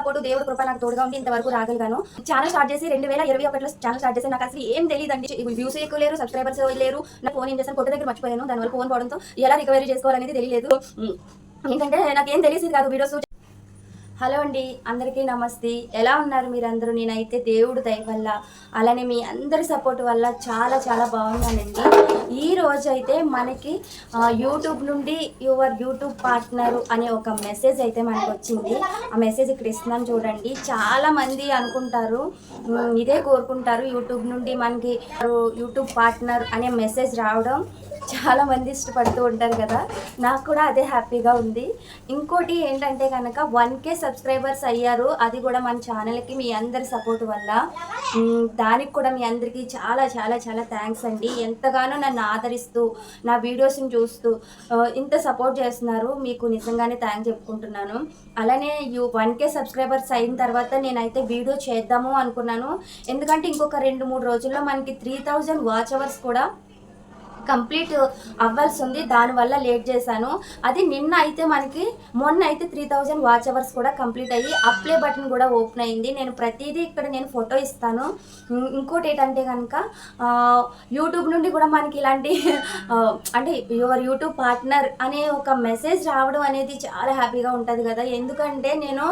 Support దేవుడు కృప నాకు తోడుగా ఉండి ఇంతవరకు రాగలిగాను. ఛానల్ స్టార్ట్ చేసి రెండు వేల ఇరవై ఒకటిలో ఛానల్ స్టార్ట్ చేసి నాకు అసలు ఏం తెలియదండి వ్యూస్ ఎక్కువ లేరు సబ్స్క్రైబర్స్ లేరు. నా ఫోన్ ఏం చేశాను కొట్టు దగ్గర మర్చిపోయాను. దానివల్ల ఫోన్ పోవడంతో ఎలా రికవరీ చేసుకోవాలనేది తెలియలేదు. ఎందుకంటే ఏంటంటే నాకేం తెలియదు కాదు వీడియోస్ హలో అండి అందరికీ నమస్తే. ఎలా ఉన్నారు మీరందరూ? నేనైతే దేవుడు దయ వల్ల అలానే మీ అందరి సపోర్ట్ వల్ల చాలా చాలా బాగున్నానండి. ఈ రోజైతే మనకి యూట్యూబ్ నుండి యువర్ యూట్యూబ్ పార్ట్నర్ అనే ఒక మెసేజ్ అయితే మనకు వచ్చింది ఆ మెసేజ్ ఇక్కడ ఇస్తున్నాను చూడండి చాలామంది అనుకుంటారు ఇదే కోరుకుంటారు యూట్యూబ్ నుండి మనకి యూట్యూబ్ పార్ట్నర్ అనే మెసేజ్ రావడం. చాలా మంది ఇష్టపడుతూ ఉంటారు కదా. నాకు కూడా అదే హ్యాపీగా ఉంది. ఇంకోటి ఏంటంటే కనుక వన్ కే సబ్స్క్రైబర్స్ అయ్యారు. అది కూడా మన ఛానల్కి మీ అందరి సపోర్ట్ వల్ల. దానికి కూడా మీ అందరికీ చాలా చాలా చాలా థ్యాంక్స్ అండి. ఎంతగానో నన్ను ఆదరిస్తూ నా వీడియోస్ని చూస్తూ ఇంత సపోర్ట్ చేస్తున్నారు. మీకు నిజంగానే థ్యాంక్స్ చెప్పుకుంటున్నాను. అలానే యూ వన్ కే సబ్స్క్రైబర్స్ అయిన తర్వాత నేనైతే వీడియో చేద్దాము అనుకున్నాను. ఎందుకంటే ఇంకొక రెండు మూడు రోజుల్లో మనకి త్రీ థౌజండ్ వాచ్ అవర్స్ కూడా కంప్లీట్ అవ్వాల్సి ఉంది దానివల్ల లేట్ చేశాను. అది నిన్న అయితే మనకి మొన్న అయితే త్రీ థౌజండ్ వాచ్ అవర్స్ కూడా కంప్లీట్ అయ్యి అప్లై బటన్ కూడా ఓపెన్ అయింది. నేను ప్రతిదీ ఇక్కడ నేను ఫోటో ఇస్తాను. ఇంకోటి ఏంటంటే కనుక యూట్యూబ్ నుండి కూడా మనకి ఇలాంటి అంటే యువర్ యూట్యూబ్ పార్ట్నర్ అనే ఒక మెసేజ్ రావడం అనేది చాలా హ్యాపీగా ఉంటుంది కదా. ఎందుకంటే నేను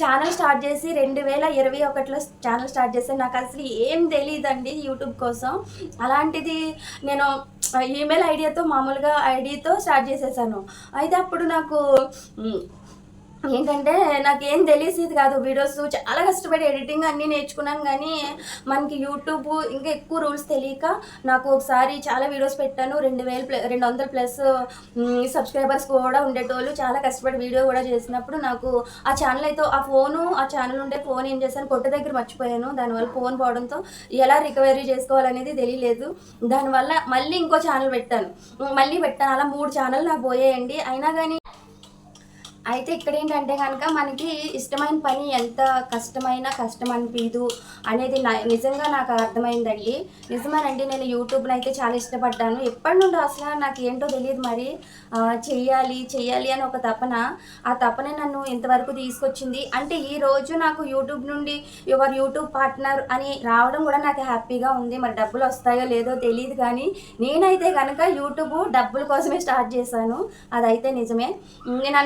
ఛానల్ స్టార్ట్ చేసి రెండు వేల ఇరవై ఒకటిలో ఛానల్ స్టార్ట్ చేస్తే నాకు అసలు ఏం తెలియదండి యూట్యూబ్ కోసం. అలాంటిది నేను ఈమెయిల్ ఐడియాతో మామూలుగా ఐడితో స్టార్ట్ చేసేసాను. అయితే అప్పుడు నాకు ఏంటంటే నాకేం తెలిసేది కాదు వీడియోస్. చాలా కష్టపడి ఎడిటింగ్ అన్నీ నేర్చుకున్నాను కానీ మనకి యూట్యూబ్ ఇంకా ఎక్కువ రూల్స్ తెలియక నాకు ఒకసారి చాలా వీడియోస్ పెట్టాను. రెండు వేలు రెండు వందల ప్లస్ సబ్స్క్రైబర్స్ కూడా ఉండేటోళ్ళు. చాలా కష్టపడి వీడియో కూడా చేసినప్పుడు నాకు ఆ ఛానల్ అయితే ఆ ఫోను ఆ ఛానల్ ఉండే ఫోన్ ఏం చేశాను? కొట్ట దగ్గర మర్చిపోయాను. దానివల్ల ఫోన్ పోవడంతో ఎలా రికవరీ చేసుకోవాలనేది తెలియలేదు. దానివల్ల మళ్ళీ ఇంకో ఛానల్ పెట్టాను. మళ్ళీ పెట్టాను. అలా మూడు ఛానల్ నాకు పోయాయండి. అయినా కానీ అయితే ఇక్కడ ఏంటంటే కనుక మనకి ఇష్టమైన పని ఎంత కష్టమైనా కష్టం అనిపించదు అనేది నా నిజంగా నాకు అర్థమైందండి. నిజమేనండి నేను యూట్యూబ్ని అయితే చాలా ఇష్టపడ్డాను. ఎప్పటి నుండో అసలు నాకు ఏంటో తెలియదు మరి. చెయ్యాలి చెయ్యాలి అని ఒక తపన. ఆ తపన నన్ను ఇంతవరకు తీసుకొచ్చింది. అంటే ఈ రోజు నాకు యూట్యూబ్ నుండి యువర్ యూట్యూబ్ పార్ట్నర్ అని రావడం కూడా నాకు హ్యాపీగా ఉంది. మరి డబ్బులు వస్తాయో లేదో తెలియదు కానీ నేనైతే కనుక యూట్యూబ్ డబ్బుల కోసమే స్టార్ట్ చేశాను. అదైతే నిజమే. నేను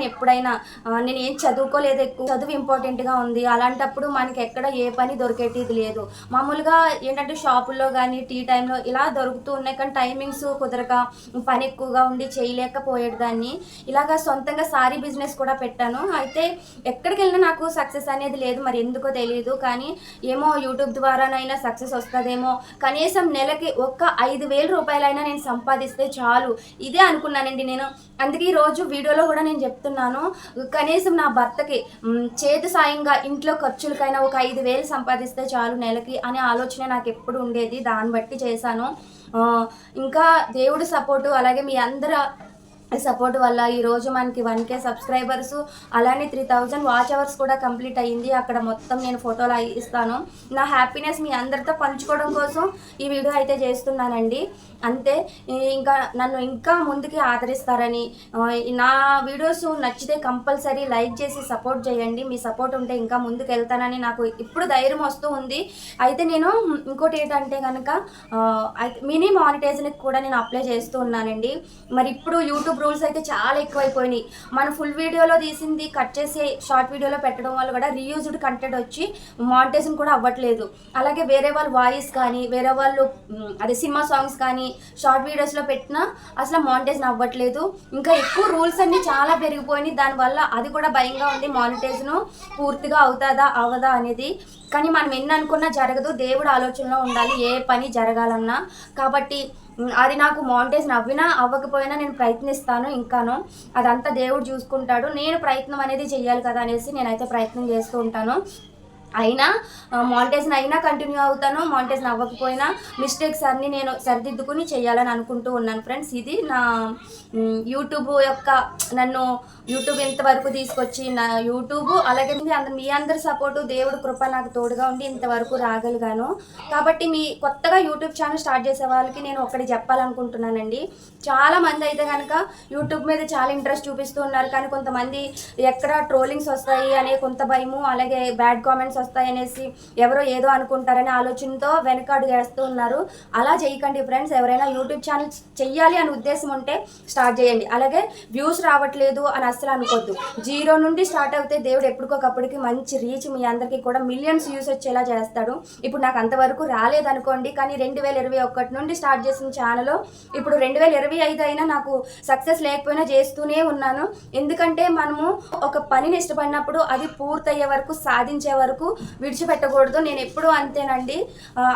నేను ఎప్పుడైనా నేను ఏం చదువుకోలేదు ఎక్కువ చదువు ఇంపార్టెంట్గా ఉంది. అలాంటప్పుడు మనకి ఎక్కడ ఏ పని దొరికేటిది లేదు. మామూలుగా ఏంటంటే షాపుల్లో కానీ టీ టైంలో ఇలా దొరుకుతూ ఉన్నాయి. కానీ టైమింగ్స్ కుదరక పని ఎక్కువగా ఉండి చేయలేకపోయేదాన్ని. ఇలాగా సొంతంగా సారీ బిజినెస్ కూడా పెట్టాను. అయితే ఎక్కడికి వెళ్ళినా నాకు సక్సెస్ అనేది లేదు. మరి ఎందుకో తెలియదు కానీ ఏమో యూట్యూబ్ ద్వారానైనా సక్సెస్ వస్తుందేమో. కనీసం నెలకి ఒక్క ఐదు వేల రూపాయలైనా నేను సంపాదిస్తే చాలు. ఇదే అనుకున్నానండి నేను. అందుకే ఈ రోజు వీడియోలో కూడా నేను చెప్తున్నాను. కనీసం నా భర్తకి చేతి సాయంగా ఇంట్లో ఖర్చులకైనా ఒక ఐదు వేలు సంపాదిస్తే చాలు నెలకి అనే ఆలోచన నాకు ఎప్పుడు ఉండేది. దాన్ని బట్టి చేశాను. ఇంకా దేవుడి సపోర్టు అలాగే మీ అందరి సపోర్ట్ వల్ల ఈరోజు మనకి వన్ కే సబ్స్క్రైబర్స్ అలానే త్రీ థౌజండ్ వాచ్ అవర్స్ కూడా కంప్లీట్ అయ్యింది. అక్కడ మొత్తం నేను ఫోటోలు ఇస్తాను. నా హ్యాపీనెస్ మీ అందరితో పంచుకోవడం కోసం ఈ వీడియో అయితే చేస్తున్నానండి. అంతే ఇంకా నన్ను ఇంకా ముందుకి ఆదరిస్తారని నా వీడియోస్ నచ్చితే కంపల్సరీ లైక్ చేసి సపోర్ట్ చేయండి. మీ సపోర్ట్ ఉంటే ఇంకా ముందుకు వెళ్తానని నాకు ఇప్పుడు ధైర్యం వస్తూ ఉంది. అయితే నేను ఇంకోటి ఏంటంటే కనుక మినీ మానిటైజ్కి కూడా నేను అప్లై చేస్తూ ఉన్నానండి. మరి ఇప్పుడు యూట్యూబ్ రూల్స్ అయితే చాలా ఎక్కువైపోయినాయి. మన ఫుల్ వీడియోలో తీసింది కట్ చేసి షార్ట్ వీడియోలో పెట్టడం వల్ల కూడా రీయూజ్డ్ కంటెంట్ వచ్చి మానిటైజేషన్ కూడా అవ్వట్లేదు. అలాగే వేరే వాళ్ళ వాయిస్ కానీ వేరే వాళ్ళు అదే సినిమా సాంగ్స్ కానీ షార్ట్ వీడియోస్లో పెట్టినా అసలు మానిటైజేషన్ అవ్వట్లేదు. ఇంకా ఎక్కువ రూల్స్ అన్ని చాలా పెరిగిపోయినాయి. దానివల్ల అది కూడా భయంగా ఉంది. మానిటైజేషన్ పూర్తిగా అవుతుందా అవదా అనేది. కానీ మనం ఎన్ని అనుకున్నా జరగదు. దేవుడు ఆలోచనలో ఉండాలి. ఏ పని జరగాలన్నా. కాబట్టి అది నాకు మౌంటైన్స్ అవ్వినా అవ్వకపోయినా నేను ప్రయత్నిస్తాను ఇంకాను. అదంతా దేవుడు చూసుకుంటాడు. నేను ప్రయత్నం అనేది చెయ్యాలి కదా అనేసి నేనైతే ప్రయత్నం చేస్తూ ఉంటాను. అయినా మానిటైజన్ అయినా కంటిన్యూ అవుతాను మానిటైజన్ అవ్వకపోయినా మిస్టేక్స్ అన్ని నేను సరిదిద్దుకుని చేయాలని అనుకుంటూ ఉన్నాను ఫ్రెండ్స్ ఇది నా యూట్యూబ్ యొక్క నన్ను యూట్యూబ్ ఇంతవరకు తీసుకొచ్చి నా యూట్యూబ్ అలాగే మీ మీ అందరి సపోర్టు దేవుడు కృప నాకు తోడుగా ఉండి ఇంతవరకు రాగలిగాను. కాబట్టి మీ కొత్తగా యూట్యూబ్ ఛానల్ స్టార్ట్ చేసే వాళ్ళకి నేను ఒకటి చెప్పాలనుకుంటున్నానండి. చాలా మంది అయితే కనుక యూట్యూబ్ మీద చాలా ఇంట్రెస్ట్ చూపిస్తూ ఉన్నారు. కానీ కొంతమంది ఎక్కడ ట్రోలింగ్స్ వస్తాయి అనే కొంత భయము అలాగే బ్యాడ్ కామెంట్స్ వస్తాయి అనేసి ఎవరో ఏదో అనుకుంటారనే ఆలోచనతో వెనకాడు వేస్తూ ఉన్నారు. అలా చేయకండి ఫ్రెండ్స్. ఎవరైనా యూట్యూబ్ ఛానల్ చెయ్యాలి అనే ఉద్దేశం ఉంటే స్టార్ట్ చేయండి. అలాగే వ్యూస్ రావట్లేదు అని అస్సలు అనుకోవద్దు జీరో నుండి స్టార్ట్ అవుతే దేవుడు ఎప్పటికొకప్పటికి మంచి రీచ్ మీ అందరికీ కూడా మిలియన్స్ వ్యూస్ వచ్చేలా చేస్తాడు. ఇప్పుడు నాకు అంతవరకు రాలేదనుకోండి కానీ రెండు వేల ఇరవై ఒకటి నుండి స్టార్ట్ చేసిన ఛానల్ ఇప్పుడు రెండు వేల ఇరవై ఐదు అయినా నాకు సక్సెస్ లేకపోయినా చేస్తూనే ఉన్నాను. ఎందుకంటే మనము ఒక పనిని ఇష్టపడినప్పుడు అది పూర్తయ్యే వరకు సాధించే వరకు విడిచిపెట్టకూడదు. నేను ఎప్పుడూ అంతేనండి.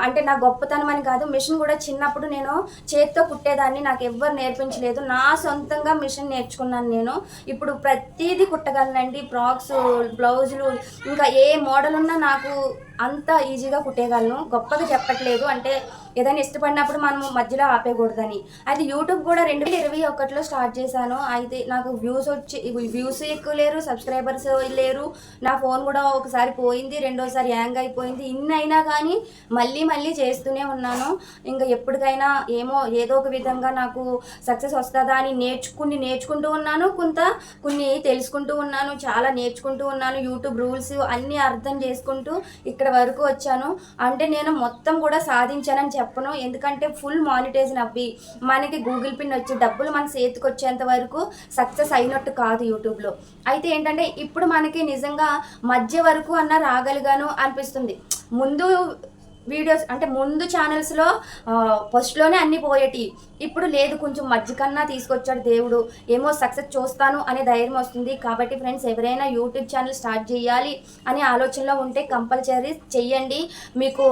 అంటే నా గొప్పతనం అని కాదు మిషన్ కూడా చిన్నప్పుడు నేను చేత్తో కుట్టేదాన్ని నాకు ఎవ్వరు నేర్పించలేదు. నా సొంతంగా మిషన్ నేర్చుకున్నాను నేను. ఇప్పుడు ప్రతిదీ కుట్టగలనండి. ఫ్రాక్స్ బ్లౌజులు ఇంకా ఏ మోడల్ ఉన్నా నాకు అంత ఈజీగా కుట్టేయగలను. గొప్పగా చెప్పట్లేదు. అంటే ఏదైనా ఇష్టపడినప్పుడు మనం మధ్యలో ఆపేయకూడదని. అయితే యూట్యూబ్ కూడా రెండు వేల ఇరవై ఒకటిలో స్టార్ట్ చేశాను. అయితే నాకు వ్యూస్ వచ్చి వ్యూస్ ఎక్కువ లేరు సబ్స్క్రైబర్స్ లేరు. నా ఫోన్ కూడా ఒకసారి పోయింది రెండోసారి హ్యాంగ్ అయిపోయింది. ఇన్ని అయినా కానీ మళ్ళీ మళ్ళీ చేస్తూనే ఉన్నాను. ఇంకా ఎప్పటికైనా ఏమో ఏదో ఒక విధంగా నాకు సక్సెస్ వస్తుందా అని నేర్చుకుని నేర్చుకుంటూ ఉన్నాను. కొంత కొన్ని తెలుసుకుంటూ ఉన్నాను చాలా నేర్చుకుంటూ ఉన్నాను. యూట్యూబ్ రూల్స్ అన్నీ అర్థం చేసుకుంటూ ఇక్కడ ఇక్కడ వరకు వచ్చాను. అంటే నేను మొత్తం కూడా సాధించానని చెప్పను. ఎందుకంటే ఫుల్ మానిటైజన్ అవ్వి మనకి గూగుల్ పిన్ వచ్చి డబ్బులు మన చేతికి వచ్చేంత వరకు సక్సెస్ అయినట్టు కాదు యూట్యూబ్లో అయితే ఏంటంటే ఇప్పుడు మనకి నిజంగా మధ్య వరకు అన్న రాగలిగాను అనిపిస్తుంది. ముందు వీడియోస్ అంటే ముందు ఛానల్స్లో ఫస్ట్లోనే అన్నీ పోయేటి. ఇప్పుడు లేదు కొంచెం మధ్య కన్నా తీసుకొచ్చాడు దేవుడు. ఏమో సక్సెస్ చూస్తాను అనే ధైర్యం వస్తుంది. కాబట్టి ఫ్రెండ్స్ ఎవరైనా యూట్యూబ్ ఛానల్ స్టార్ట్ చేయాలి అనే ఆలోచనలో ఉంటే కంపల్సరీ చెయ్యండి. మీకు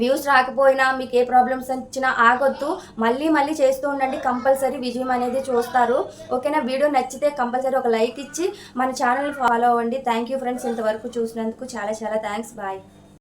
వ్యూస్ రాకపోయినా మీకు ఏ ప్రాబ్లమ్స్ వచ్చినా ఆగొద్దు. మళ్ళీ మళ్ళీ చేస్తూ ఉండండి. కంపల్సరీ విజయం అనేది చూస్తారు. ఓకేనా? వీడియో నచ్చితే కంపల్సరీ ఒక లైక్ ఇచ్చి మన ఛానల్ ఫాలో అవ్వండి. థ్యాంక్ యూ ఫ్రెండ్స్ ఇంతవరకు చూసినందుకు చాలా చాలా థ్యాంక్స్ బాయ్